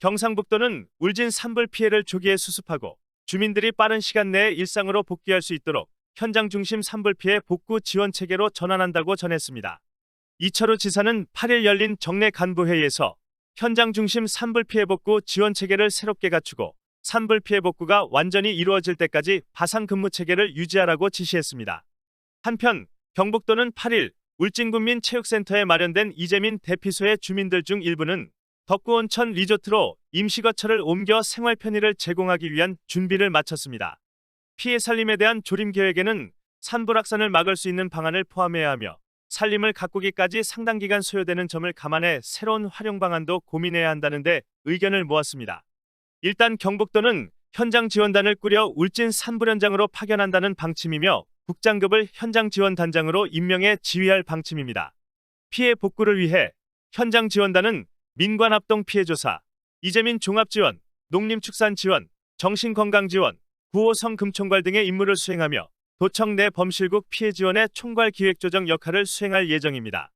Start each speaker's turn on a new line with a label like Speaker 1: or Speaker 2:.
Speaker 1: 경상북도는 울진 산불 피해를 조기에 수습하고 주민들이 빠른 시간 내에 일상으로 복귀할 수 있도록 현장 중심 산불 피해 복구 지원 체계로 전환한다고 전했습니다. 이철우 지사는 8일 열린 정례 간부회의에서 현장 중심 산불 피해 복구 지원 체계를 새롭게 갖추고 산불 피해 복구가 완전히 이루어질 때까지 바상 근무 체계를 유지하라고 지시했습니다. 한편 경북도는 8일 울진군민체육센터에 마련된 이재민 대피소의 주민들 중 일부는 덕구온천 리조트로 임시거처를 옮겨 생활 편의를 제공하기 위한 준비를 마쳤습니다. 피해 살림에 대한 조림 계획에는 산불 확산을 막을 수 있는 방안을 포함해야 하며 살림을 가꾸기까지 상당 기간 소요되는 점을 감안해 새로운 활용 방안도 고민해야 한다는데 의견을 모았습니다. 일단 경북도는 현장 지원단을 꾸려 울진 산불 현장으로 파견한다는 방침이며 국장급을 현장 지원 단장으로 임명해 지휘할 방침입니다. 피해 복구를 위해 현장 지원단은 민관합동 피해조사, 이재민 종합지원, 농림축산지원, 정신건강지원, 구호성 금총괄 등의 임무를 수행하며 도청 내 범실국 피해 지원의 총괄 기획조정 역할을 수행할 예정입니다.